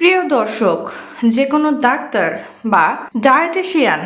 প্রিয় দর্শক যে কোনো ডাক্তার বা ডায়েটিশিয়ান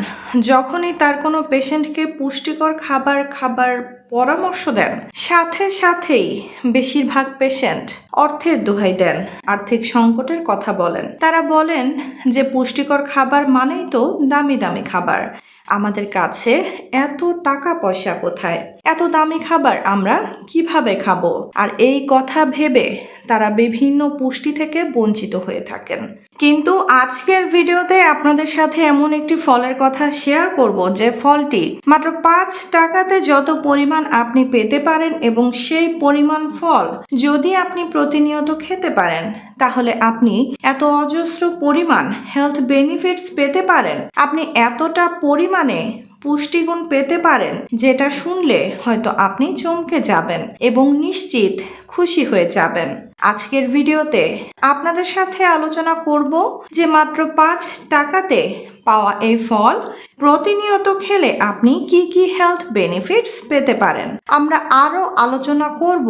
যখনই তার কোনো পেশেন্টকে পুষ্টিকর খাবার খাবার পরামর্শ দেন। সাথে সাথেই বেশিরভাগ পেশেন্ট অর্থের দোহাই দেন, আর্থিক সংকটের কথা বলেন। তারা বলেন যে, পুষ্টিকর খাবার মানেই তো দামি দামি খাবার। আমাদের কাছে এত টাকা পয়সা কোথায়? এত দামি খাবার আমরা কীভাবে খাব? আর এই কথা ভেবে তারা বিভিন্ন পুষ্টি থেকে বঞ্চিত হয়ে থাকেন। কিন্তু আজকের ভিডিওতে আপনাদের সাথে এমন একটি ফলের কথা শেয়ার করব যে ফলটি মাত্র পাঁচ টাকাতে যত পরিমাণ আপনি পেতে পারেন এবং সেই পরিমাণ ফল যদি আপনি প্রতিনিয়ত খেতে পারেন, তাহলে আপনি এত অজস্র পরিমাণ হেলথ বেনিফিটস পেতে পারেন। আপনি এতটা পরিমাণে পুষ্টিগুণ পেতে পারেন, যেটা শুনলে হয়তো আপনি চমকে যাবেন এবং নিশ্চিত খুশি হয়ে যাবেন। আজকের ভিডিওতে আপনাদের সাথে আলোচনা করব যে মাত্র পাঁচ টাকাতে পাওয়া এই ফল প্রতিনিয়ত খেলে আপনি কি কি হেলথ বেনিফিটস পেতে পারেন। আমরা আরও আলোচনা করব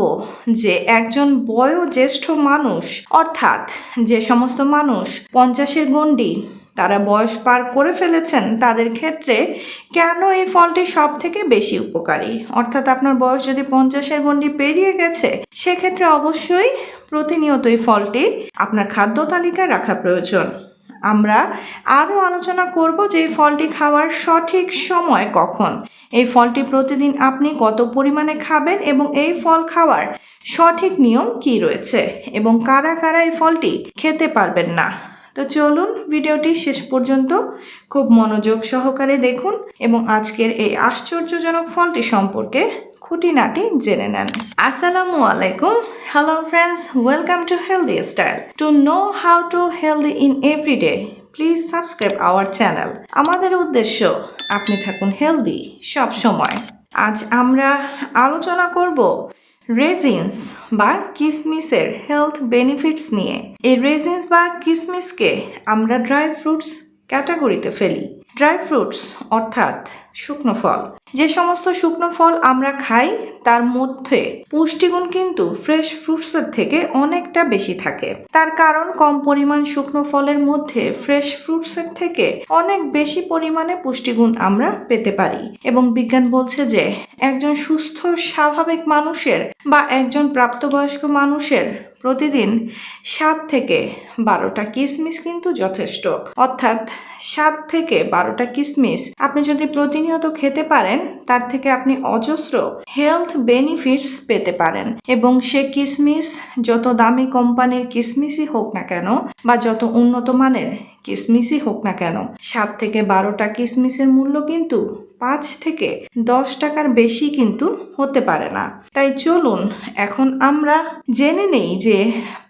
যে একজন বয়োজ্যেষ্ঠ মানুষ, অর্থাৎ যে সমস্ত মানুষ পঞ্চাশের গণ্ডি তারা বয়স পার করে ফেলেছেন, তাদের ক্ষেত্রে কেন এই ফলটি সব থেকে বেশি উপকারী? অর্থাৎ আপনার বয়স যদি পঞ্চাশের গণ্ডি পেরিয়ে গেছে, সেক্ষেত্রে অবশ্যই প্রতিনিয়ত এই ফলটি আপনার খাদ্য তালিকায় রাখা প্রয়োজন। আমরা আরও আলোচনা করব যে এই ফলটি খাওয়ার সঠিক সময় কখন। এই ফলটি প্রতিদিন আপনি কত পরিমাণে খাবেন এবং এই ফল খাওয়ার সঠিক নিয়ম কি রয়েছে? এবং কারা কারা এই ফলটি খেতে পারবেন না? তো চলুন ভিডিওটি শেষ পর্যন্ত খুব মনোযোগ সহকারে দেখুন এবং আজকের এই আশ্চর্যজনক ফলটি সম্পর্কে খুঁটিনাটি জেনে নেন। আসসালামু আলাইকুম। Hello friends welcome to healthy style to know how to healthy in everyday please subscribe our channel আমাদের উদ্দেশ্য, আপনি থাকুন হেলদি সব সময় আজ আমরা আলোচনা করব রেজিনস বা কিসমিসের হেলথ বেনিফিটস নিয়ে। এই রেজিন্স বা কিসমিসকে আমরা ড্রাই ফ্রুটস ক্যাটাগরিতে ফেলি। ড্রাই ফ্রুটস অর্থাৎ শুকনো ফল। যে সমস্ত শুকনো ফল আমরা খাই, তার মধ্যে পুষ্টিগুণ কিন্তু ফ্রেশ ফ্রুটসের থেকে অনেকটা বেশি থাকে। তার কারণ, কম পরিমাণ শুকনো ফলের মধ্যে ফ্রেশ ফ্রুটসের থেকে অনেক বেশি পরিমাণে পুষ্টিগুণ আমরা পেতে পারি। এবং বিজ্ঞান বলছে যে, একজন সুস্থ, স্বাভাবিক মানুষের বা একজন প্রাপ্তবয়স্ক মানুষের প্রতিদিন সাত থেকে বারোটা কিসমিস কিন্তু যথেষ্ট। অর্থাৎ সাত থেকে বারোটা কিসমিস আপনি যদি প্রতিনিয়ত খেতে পারেন তার থেকে আপনি অজস্র হেলথ বেনিফিটস পেতে পারেন। এবং সে কিসমিস, যত দামি কোম্পানির কিসমিসই হোক না কেন, বা যত উন্নত মানের কিসমিসই হোক না কেন, সাত থেকে বারোটা কিসমিসের মূল্য কিন্তু পাঁচ থেকে দশ টাকার বেশি কিন্তু হতে পারে না। তাই চলুন, এখন আমরা জেনে নেই যে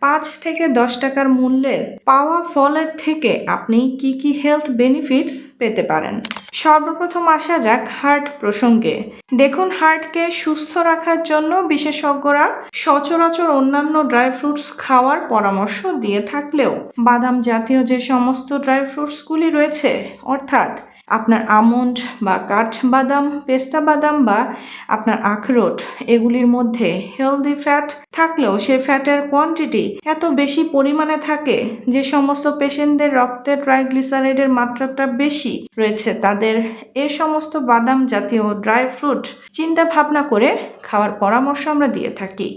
পাঁচ থেকে দশ টাকার মূল্যের পাওয়া ফলের থেকে আপনি কি কি হেলথ বেনিফিটস পেতে পারেন। সর্বপ্রথম আসা যাক হার্ট প্রসঙ্গে। দেখুন হার্টকে সুস্থ রাখার জন্য বিশেষজ্ঞরা সচরাচর অন্যান্য ড্রাই ফ্রুটস খাওয়ার পরামর্শ দিয়ে থাকলেও বাদাম জাতীয় যে সমস্ত ড্রাই ফ্রুটসগুলি রয়েছে, অর্থাৎ আপনার আমন্ড বা কাঠবাদাম, পেস্তা বাদাম বা আপনার আখরোট, এগুলির মধ্যে হেলদি ফ্যাট থাকলেও সেই ফ্যাটের কোয়ান্টিটি এত বেশি পরিমাণে থাকে যে সমস্ত পেশেন্টদের রক্তে ট্রাইগ্লিসারাইডের মাত্রাটা বেশি রয়েছে, তাদের এ সমস্ত বাদাম জাতীয় ড্রাই ফ্রুট চিন্তা ভাবনা করে খাওয়ার পরামর্শ আমরা দিয়ে থাকি।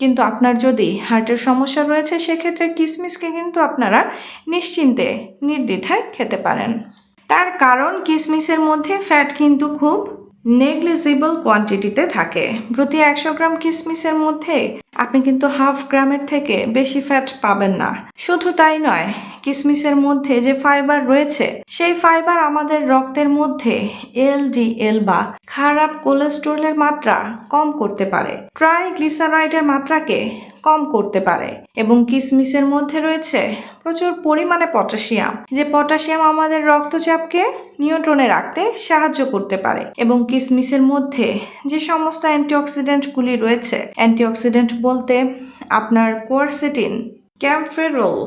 কিন্তু আপনার যদি হার্টের সমস্যা রয়েছে, সেক্ষেত্রে কিসমিসকে কিন্তু আপনারা নিশ্চিন্তে, নির্দ্বিধায় খেতে পারেন। তার কারণ কিসমিসের মধ্যে ফ্যাট কিন্তু খুব নেগলিজিবল কোয়ান্টিটিতে থাকে। প্রতি একশো গ্রাম কিসমিসের মধ্যে আপনি কিন্তু হাফ গ্রামের থেকে বেশি ফ্যাট পাবেন না। শুধু তাই নয় কিসমিসের মধ্যে যে ফাইবার রয়েছে, সেই ফাইবার আমাদের রক্তের মধ্যে এলডিএল বা খারাপ কোলেস্ট্রলের মাত্রা কম করতে পারে। ট্রাইগ্লিসারাইডের মাত্রাকে কম করতে পারে এবং কিসমিসের মধ্যে রয়েছে প্রচুর পরিমাণে পটাশিয়াম, যে পটাশিয়াম আমাদের রক্তচাপকে নিয়ন্ত্রণে রাখতে সাহায্য করতে পারে এবং কিসমিসের মধ্যে যে সমস্ত অ্যান্টিঅক্সিডেন্টগুলি রয়েছে, অ্যান্টিঅক্সিডেন্ট বলতে আপনার কোয়ারসেটিন, ক্যাম্ফেরোল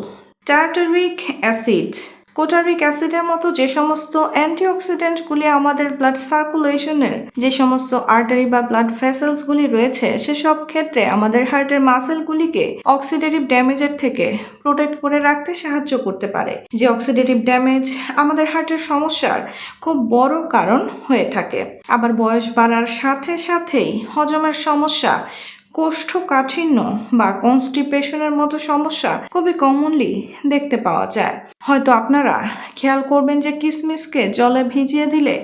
টার্টারিক অ্যাসিড কোটারিক অ্যাসিডের মতো যে সমস্ত অ্যান্টিঅক্সিডেন্টগুলি আমাদের ব্লাড সার্কুলেশনের যে সমস্ত আর্টারি বা ব্লাড ভেসেলসগুলি রয়েছে, সেসব ক্ষেত্রে আমাদের হার্টের মাসেলগুলিকে অক্সিডেটিভ ড্যামেজের থেকে প্রোটেক্ট করে রাখতে সাহায্য করতে পারে। যে অক্সিডেটিভ ড্যামেজ আমাদের হার্টের সমস্যার খুব বড় কারণ হয়ে থাকে। আবার বয়স বাড়ার সাথে সাথেই হজমের সমস্যা কোষ্ঠকাঠিন্য বা কনস্টিপেশনের মতো সমস্যা খুবই কমনলি দেখতে পাওয়া যায়। হয়তো আপনারা খেয়াল করবেন যে কিসমিসকে জলে ভিজিয়ে দিলে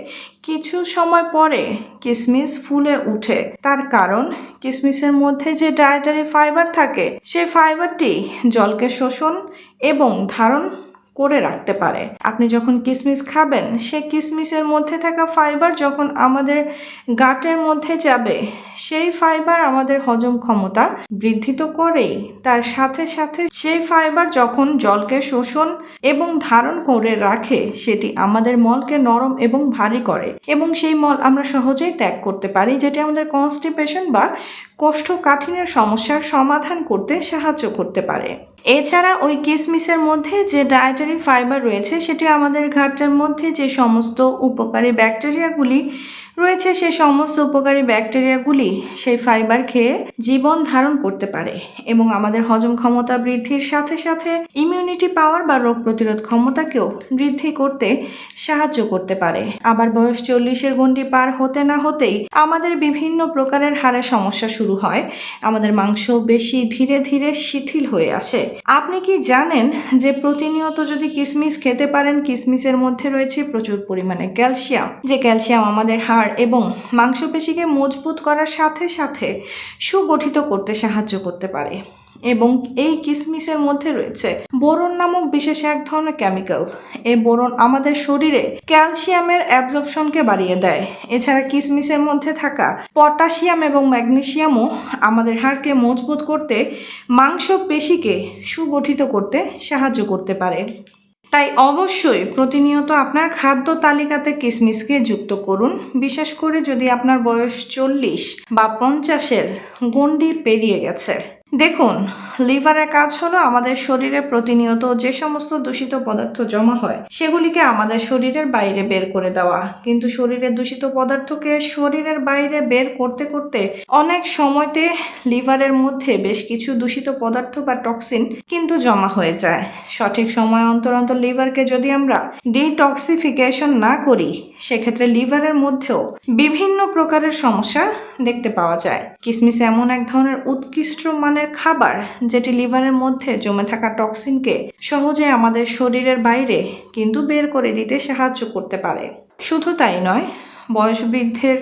কিছু সময় পরে কিসমিস ফুলে উঠে। তার কারণ, কিসমিসের মধ্যে যে ডায়েটারি ফাইবার থাকে সেই ফাইবারটি জলকে শোষণ এবং ধারণ করে রাখতে পারে। আপনি যখন কিসমিস খাবেন, সে কিসমিসের মধ্যে থাকা ফাইবার যখন আমাদের গাটের মধ্যে যাবে, সেই ফাইবার আমাদের হজম ক্ষমতা বৃদ্ধি তো করেই। তার সাথে সাথে সেই ফাইবার যখন জলকে শোষণ এবং ধারণ করে রাখে, সেটি আমাদের মলকে নরম এবং ভারী করে। এবং সেই মল আমরা সহজেই ত্যাগ করতে পারি, যেটি আমাদের কনস্টিপেশন বা কোষ্ঠকাঠিন্যের সমস্যার সমাধান করতে সাহায্য করতে পারে। এছাড়া ওই কিসমিসের মধ্যে যে ডায়েটারি ফাইবার রয়েছে, সেটি আমাদের ঘাটের মধ্যে যে সমস্ত উপকারী ব্যাকটেরিয়াগুলি রয়েছে সেই সমস্ত উপকারী ব্যাকটেরিয়াগুলি সেই ফাইবার খেয়ে জীবন ধারণ করতে পারে এবং আমাদের হজম ক্ষমতা বৃদ্ধির সাথে সাথে ইমিউনিটি পাওয়ার বা রোগ প্রতিরোধ ক্ষমতাকেও বৃদ্ধি করতে সাহায্য করতে পারে। আবার বয়স চল্লিশের গণ্ডি পার হতে না হতেই আমাদের বিভিন্ন প্রকারের হাড়ের সমস্যা শুরু হয়। আমাদের মাংস বেশি ধীরে ধীরে শিথিল হয়ে আসে। আপনি কি জানেন যে প্রতিনিয়ত যদি কিসমিস খেতে পারেন, কিসমিসের মধ্যে রয়েছে প্রচুর পরিমাণে ক্যালসিয়াম। যে ক্যালসিয়াম আমাদের হাড় এবং মাংসপেশিকে মজবুত করার সাথে সাথে সুগঠিত করতে সাহায্য করতে পারে। এবং এই কিসমিসের মধ্যে রয়েছে বোরন নামক বিশেষ এক ধরনের কেমিক্যাল এই বোরন আমাদের শরীরে ক্যালসিয়ামের অ্যাবজর্পশনকে বাড়িয়ে দেয়। এছাড়া কিসমিসের মধ্যে থাকা পটাশিয়াম এবং ম্যাগনেসিয়ামও আমাদের হাড়কে মজবুত করতে মাংসপেশিকে সুগঠিত করতে সাহায্য করতে পারে। তাই অবশ্যই প্রতিনিয়ত আপনার খাদ্য তালিকাতে কিসমিসকে যুক্ত করুন। বিশেষ করে যদি আপনার বয়স চল্লিশ বা পঞ্চাশের গণ্ডি পেরিয়ে গেছে। দেখুন লিভারের কাজ হলো আমাদের শরীরে প্রতিনিয়ত যে সমস্ত দূষিত পদার্থ জমা হয়, সেগুলিকে আমাদের শরীরের বাইরে বের করে দেওয়া। কিন্তু শরীরের দূষিত পদার্থকে শরীরের বাইরে বের করতে করতে অনেক সময়তে লিভারের মধ্যে বেশ কিছু দূষিত পদার্থ বা টক্সিন কিন্তু জমা হয়ে যায়। সঠিক সময় অন্তর অন্তর লিভারকে যদি আমরা ডিটক্সিফিকেশন না করি, সেক্ষেত্রে লিভারের মধ্যেও বিভিন্ন প্রকারের সমস্যা দেখতে পাওয়া যায়। কিসমিস এমন এক ধরনের উৎকৃষ্ট মানের খাবার যেটি লিভারের মধ্যে জমে থাকা টক্সিনকে সহজে আমাদের শরীরের বাইরে কিন্তু বের করে দিতে সাহায্য করতে পারে। শুধু তাই নয়, বয়স বৃদ্ধের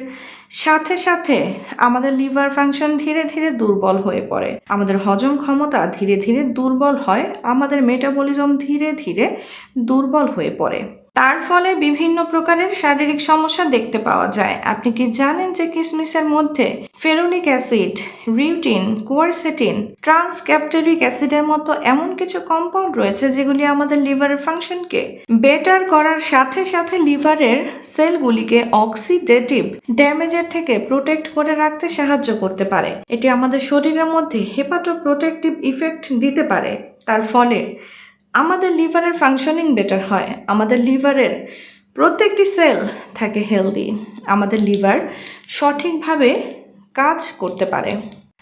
সাথে সাথে আমাদের লিভার ফাংশন ধীরে ধীরে দুর্বল হয়ে পড়ে। আমাদের হজম ক্ষমতা ধীরে ধীরে দুর্বল হয়, আমাদের মেটাবলিজম ধীরে ধীরে দুর্বল হয়ে পড়ে। তার ফলে বিভিন্ন প্রকারের শারীরিক সমস্যা দেখতে পাওয়া যায়। আপনি কি জানেন যে কিসমিসের মধ্যে ফেরোলিক অ্যাসিড, রিউটিন, কোয়ারসেটিন, ট্রান্সক্যাপটেরিক অ্যাসিডের মতো এমন কিছু কম্পাউন্ড রয়েছে যেগুলি আমাদের লিভারের ফাংশনকে বেটার করার সাথে সাথে লিভারের সেলগুলিকে অক্সিডেটিভ ড্যামেজের থেকে প্রোটেক্ট করে রাখতে সাহায্য করতে পারে। এটি আমাদের শরীরের মধ্যে হেপাটো প্রোটেক্টিভ ইফেক্ট দিতে পারে। তার ফলে আমাদের লিভারের ফাংশনিং বেটার হয়। আমাদের লিভারের প্রত্যেকটি সেল থাকে হেলদি আমাদের লিভার সঠিকভাবে কাজ করতে পারে।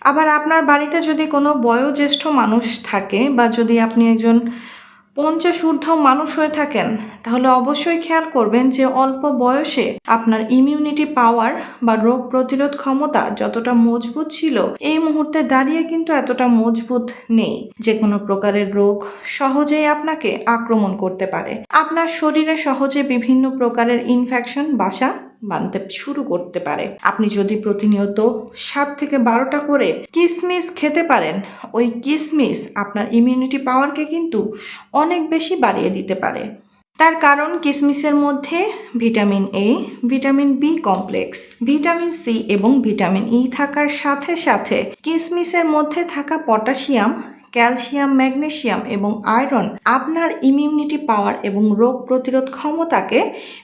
আবার আপনার বাড়িতে যদি কোনো বয়োজ্যেষ্ঠ মানুষ থাকে বা যদি আপনি একজন পঞ্চাশ ঊর্ধ্ব মানুষ হয়ে থাকেন, তাহলে অবশ্যই খেয়াল করবেন যে অল্প বয়সে আপনার ইমিউনিটি পাওয়ার বা রোগ প্রতিরোধ ক্ষমতা যতটা মজবুত ছিল, এই মুহূর্তে দাঁড়িয়ে কিন্তু এতটা মজবুত নেই। যে কোনো প্রকারের রোগ সহজেই আপনাকে আক্রমণ করতে পারে। আপনার শরীরে সহজে বিভিন্ন প্রকারের ইনফেকশন বাসা বানতে শুরু করতে পারে। আপনি যদি প্রতিনিয়ত সাত থেকে বারোটা করে কিসমিস খেতে পারেন ওই কিসমিস আপনার ইমিউনিটি পাওয়ারকে কিন্তু অনেক বেশি বাড়িয়ে দিতে পারে। তার কারণ কিসমিসের মধ্যে vitamin A vitamin B complex vitamin C এবং ভিটামিন ই থাকার সাথে সাথে কিসমিসের মধ্যে থাকা পটাশিয়াম ক্যালসিয়াম, ম্যাগনেসিয়াম এবং আয়রন আপনার ইমিউনিটি পাওয়ার এবং রোগ প্রতিরোধ ক্ষমতাকে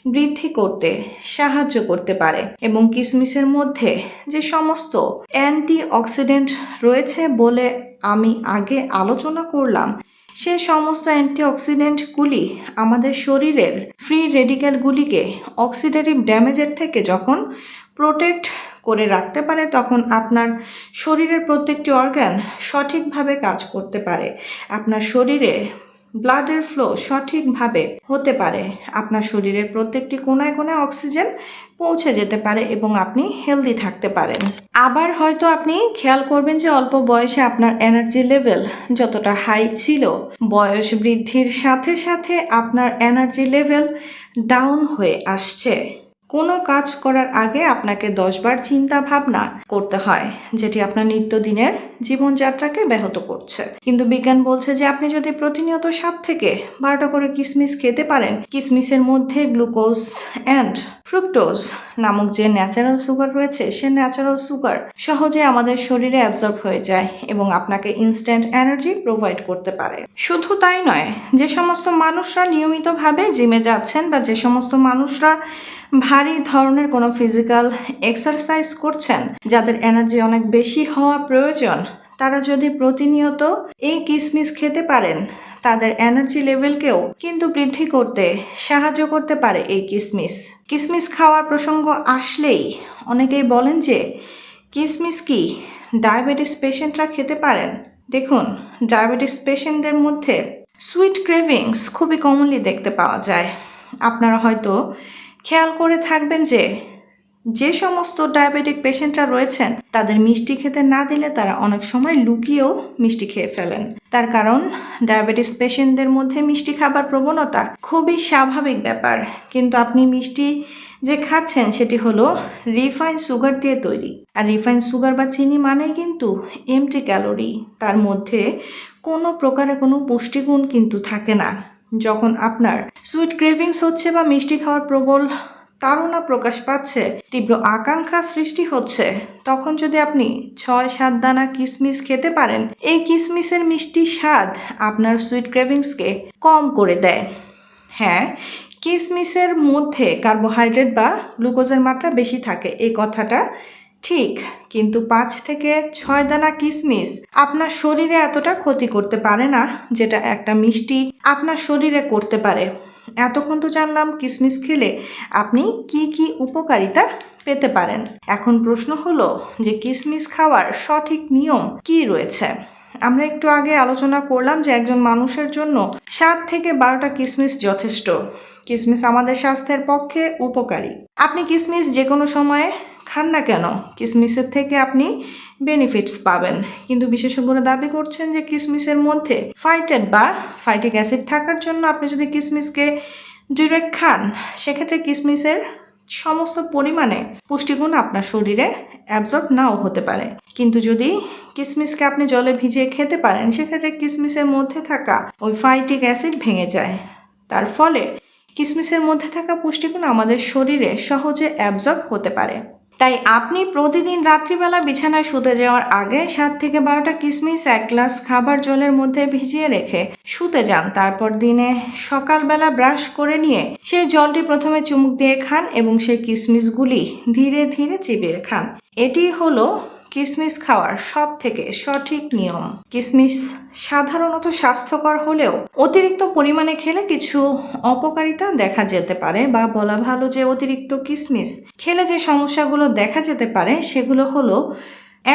বৃদ্ধি করতে সাহায্য করতে পারে এবং কিসমিসের মধ্যে যে সমস্ত অ্যান্টি অক্সিডেন্ট রয়েছে বলে আমি আগে আলোচনা করলাম, সে সমস্ত অ্যান্টিঅক্সিডেন্টগুলি আমাদের শরীরের ফ্রি রেডিক্যালগুলিকে অক্সিডেটিভ ড্যামেজের থেকে যখন প্রোটেক্ট করে রাখতে পারে, তখন আপনার শরীরের প্রত্যেকটি অর্গান সঠিকভাবে কাজ করতে পারে। আপনার শরীরে ব্লাডের ফ্লো সঠিকভাবে হতে পারে। আপনার শরীরের প্রত্যেকটি কোনায় কোনায় অক্সিজেন পৌঁছে যেতে পারে এবং আপনি হেলদি থাকতে পারেন। আবার হয়তো আপনি খেয়াল করবেন যে অল্প বয়সে আপনার এনার্জি লেভেল যতটা হাই ছিল, বয়স বৃদ্ধির সাথে সাথে আপনার এনার্জি লেভেল ডাউন হয়ে আসছে। কোনো কাজ করার আগে আপনাকে দশবার চিন্তা ভাবনা করতে হয়, যেটি আপনার নিত্যদিনের জীবনযাত্রাকে ব্যাহত করছে। কিন্তু বিজ্ঞান বলছে যে আপনি যদি প্রতিনিয়ত সাত থেকে বারোটা করে কিসমিস খেতে পারেন, কিসমিসের মধ্যে গ্লুকোজ অ্যান্ড ফ্রুক্টোজ নামক যে ন্যাচারাল সুগার রয়েছে, সে ন্যাচারাল সুগার সহজে আমাদের শরীরে অ্যাবজর্ব হয়ে যায় এবং আপনাকে ইনস্ট্যান্ট এনার্জি প্রোভাইড করতে পারে। শুধু তাই নয়, যে সমস্ত মানুষরা নিয়মিতভাবে জিমে যাচ্ছেন বা যে সমস্ত মানুষরা ভারী ধরনের কোনো ফিজিক্যাল এক্সারসাইজ করছেন, যাদের এনার্জি অনেক বেশি হওয়া প্রয়োজন, তারা যদি প্রতিনিয়ত এই কিসমিস খেতে পারেন তাদের এনার্জি লেভেলকেও কিন্তু বৃদ্ধি করতে সাহায্য করতে পারে এই কিসমিস। কিসমিস খাওয়ার প্রসঙ্গ আসলেই অনেকেই বলেন যে, কিসমিস কি? ডায়াবেটিস পেশেন্টরা খেতে পারেন? দেখুন ডায়াবেটিস পেশেন্টদের মধ্যে সুইট ক্রেভিংস খুবই কমনলি দেখতে পাওয়া যায়। আপনারা হয়তো খেয়াল করে থাকবেন যে যে সমস্ত ডায়াবেটিক পেশেন্টরা রয়েছেন, তাদের মিষ্টি খেতে না দিলে তারা অনেক সময় লুকিয়েও মিষ্টি খেয়ে ফেলেন। তার কারণ ডায়াবেটিস পেশেন্টদের মধ্যে মিষ্টি খাবার প্রবণতা খুবই স্বাভাবিক ব্যাপার। কিন্তু আপনি মিষ্টি যে খাচ্ছেন, সেটি হলো রিফাইন সুগার দিয়ে তৈরি। আর রিফাইন সুগার বা চিনি মানেই কিন্তু এমটি ক্যালোরি তার মধ্যে কোনো প্রকারে কোনো পুষ্টিগুণ কিন্তু থাকে না। যখন আপনার সুইট ক্রেভিংস হচ্ছে বা মিষ্টি খাওয়ার প্রবল তাড়না প্রকাশ পাচ্ছে, তীব্র আকাঙ্ক্ষা সৃষ্টি হচ্ছে। তখন যদি আপনি ছয়, সাত দানা কিসমিস খেতে পারেন, এই কিসমিসের মিষ্টি স্বাদ আপনার সুইট ক্রেভিংসকে কম করে দেয়। হ্যাঁ কিসমিসের মধ্যে কার্বোহাইড্রেট বা গ্লুকোজের মাত্রা বেশি থাকে, এই কথাটা ঠিক। কিন্তু পাঁচ থেকে ছয় দানা কিসমিস আপনার শরীরে এতটা ক্ষতি করতে পারে না, যেটা একটা মিষ্টি আপনার শরীরে করতে পারে। এতক্ষণ তো জানলাম কিসমিস খেলে আপনি কি কি উপকারিতা পেতে পারেন। এখন প্রশ্ন হলো যে কিসমিস খাওয়ার সঠিক নিয়ম কি রয়েছে? আমরা একটু আগে আলোচনা করলাম যে একজন মানুষের জন্য সাত থেকে বারোটা কিসমিস যথেষ্ট। কিসমিস আমাদের স্বাস্থ্যের পক্ষে উপকারী। আপনি কিসমিস যে কোনো সময়ে খান না কেন? কিসমিসের থেকে আপনি বেনিফিটস পাবেন। কিন্তু বিশেষজ্ঞরা দাবি করছেন যে কিসমিসের মধ্যে ফাইটেড বা ফাইটিক অ্যাসিড থাকার জন্য আপনি যদি কিসমিসকে ডিরেক্ট খান, সেক্ষেত্রে কিসমিসের সমস্ত পরিমাণে পুষ্টিগুণ আপনার শরীরে অ্যাবজর্ব নাও হতে পারে। কিন্তু যদি কিসমিসকে আপনি জলে ভিজিয়ে খেতে পারেন, সেক্ষেত্রে কিসমিসের মধ্যে থাকা ওই ফাইটিক অ্যাসিড ভেঙে যায়। তার ফলে কিসমিসের মধ্যে থাকা পুষ্টিগুণ আমাদের শরীরে সহজে অ্যাবজর্ব হতে পারে। তাই আপনি প্রতিদিন রাত্রিবেলা বিছানায় শুতে যাওয়ার আগে সাত থেকে বারোটা কিসমিস, এক গ্লাস খাবার জলের মধ্যে ভিজিয়ে রেখে শুতে যান। তারপর দিনে সকালবেলা ব্রাশ করে নিয়ে সেই জলটি প্রথমে চুমুক দিয়ে খান এবং সেই কিসমিসগুলি ধীরে ধীরে চিবিয়ে খান। এটি হলো কিসমিস খাওয়ার সব থেকে সঠিক নিয়ম? কিসমিস সাধারণত স্বাস্থ্যকর হলেও অতিরিক্ত পরিমাণে খেলে কিছু অপকারিতা দেখা যেতে পারে বা বলা ভালো যে অতিরিক্ত কিসমিস খেলে যে সমস্যাগুলো দেখা যেতে পারে সেগুলো হলো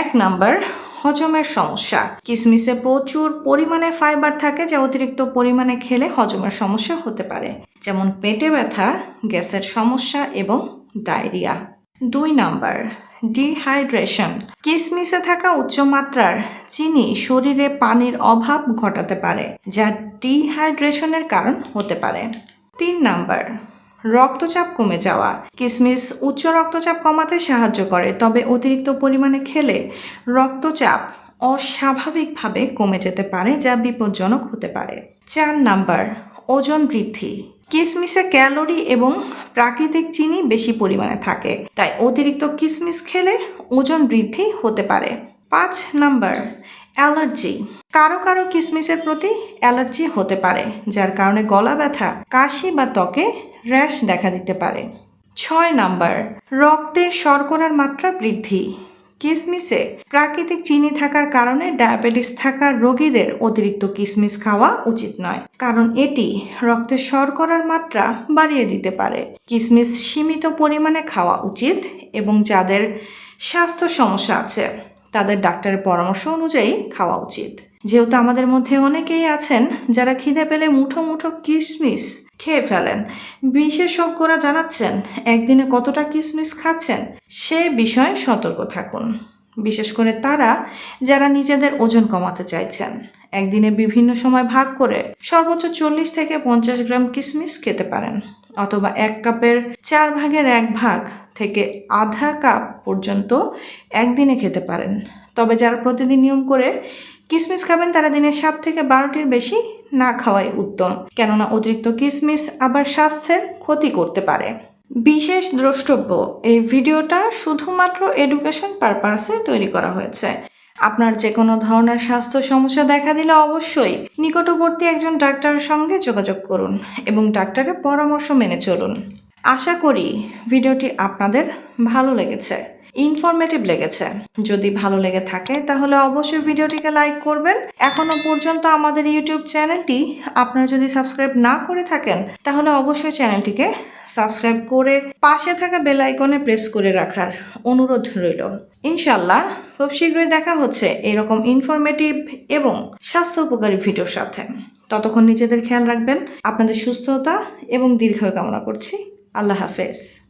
এক নাম্বার, হজমের সমস্যা। কিসমিসে প্রচুর পরিমাণে ফাইবার থাকে যা অতিরিক্ত পরিমাণে খেলে হজমের সমস্যা হতে পারে, যেমন পেটে ব্যথা, গ্যাসের সমস্যা এবং ডায়রিয়া। দুই নাম্বার ডিহাইড্রেশন কিসমিসে থাকা উচ্চমাত্রার চিনি শরীরে পানির অভাব ঘটাতে পারে, যা ডিহাইড্রেশনের কারণ হতে পারে। তিন নাম্বার, রক্তচাপ কমে যাওয়া, কিসমিস উচ্চ রক্তচাপ কমাতে সাহায্য করে, তবে অতিরিক্ত পরিমাণে খেলে রক্তচাপ অস্বাভাবিকভাবে কমে যেতে পারে, যা বিপজ্জনক হতে পারে। চার নাম্বার, ওজন বৃদ্ধি কিসমিসে ক্যালোরি এবং প্রাকৃতিক চিনি বেশি পরিমাণে থাকে। তাই অতিরিক্ত কিসমিস খেলে ওজন বৃদ্ধি হতে পারে। পাঁচ নাম্বার, অ্যালার্জি। কারও কারও কিসমিসের প্রতি অ্যালার্জি হতে পারে, যার কারণে গলা ব্যথা, কাশি বা ত্বকে র্যাশ দেখা দিতে পারে। ছয় নাম্বার, রক্তে শর্করার মাত্রা বৃদ্ধি। কিসমিসে। প্রাকৃতিক চিনি থাকার কারণে ডায়াবেটিস থাকা রোগীদের অতিরিক্ত কিসমিস খাওয়া উচিত নয়, কারণ এটি রক্তে শর্করার মাত্রা বাড়িয়ে দিতে পারে। কিসমিস সীমিত পরিমাণে খাওয়া উচিত এবং যাদের স্বাস্থ্য সমস্যা আছে, তাদের ডাক্তারের পরামর্শ অনুযায়ী খাওয়া উচিত। যেহেতু আমাদের মধ্যে অনেকেই আছেন যারা খিদে পেলে মুঠো মুঠো কিশমিশ খেয়ে ফেলেন। বিশেষজ্ঞরা জানাচ্ছেন, একদিনে কতটা কিসমিস খাচ্ছেন সে বিষয়ে সতর্ক থাকুন। বিশেষ করে তারা যারা নিজেদের ওজন কমাতে চাইছেন। একদিনে বিভিন্ন সময় ভাগ করে সর্বোচ্চ চল্লিশ থেকে পঞ্চাশ গ্রাম কিসমিস খেতে পারেন, অথবা এক কাপের চার ভাগের এক ভাগ থেকে আধা কাপ পর্যন্ত একদিনে খেতে পারেন। তবে যারা প্রতিদিন নিয়ম করে কিসমিস খাবেন, তারা দিনে সাত থেকে বারোটির বেশি না খাওয়াই উত্তম। কেননা অতিরিক্ত কিসমিস আবার স্বাস্থ্যের ক্ষতি করতে পারে। বিশেষ দ্রষ্টব্য, এই ভিডিওটা শুধুমাত্র এডুকেশন পারপাসে তৈরি করা হয়েছে। আপনার যে কোনো ধরনের স্বাস্থ্য সমস্যা দেখা দিলে অবশ্যই নিকটবর্তী একজন ডাক্তারের সঙ্গে যোগাযোগ করুন এবং ডাক্তারের পরামর্শ মেনে চলুন। আশা করি ভিডিওটি আপনাদের ভালো লেগেছে। ইনফরমেটিভ লেগেছে। যদি ভালো লেগে থাকে, তাহলে অবশ্যই ভিডিওটিকে লাইক করবেন। এখনও পর্যন্ত আমাদের ইউটিউব চ্যানেলটি আপনারা যদি সাবস্ক্রাইব না করে থাকেন, তাহলে অবশ্যই চ্যানেলটিকে সাবস্ক্রাইব করে পাশে থাকা বেল আইকনে প্রেস করে রাখার অনুরোধ রইল। ইনশাল্লাহ খুব শীঘ্রই দেখা হচ্ছে এরকম ইনফরমেটিভ এবং স্বাস্থ্য উপকারী ভিডিওর সাথে। ততক্ষণ নিজেদের খেয়াল রাখবেন, আপনাদের সুস্থতা এবং দীর্ঘ কামনা করছি। আল্লাহ হাফেজ।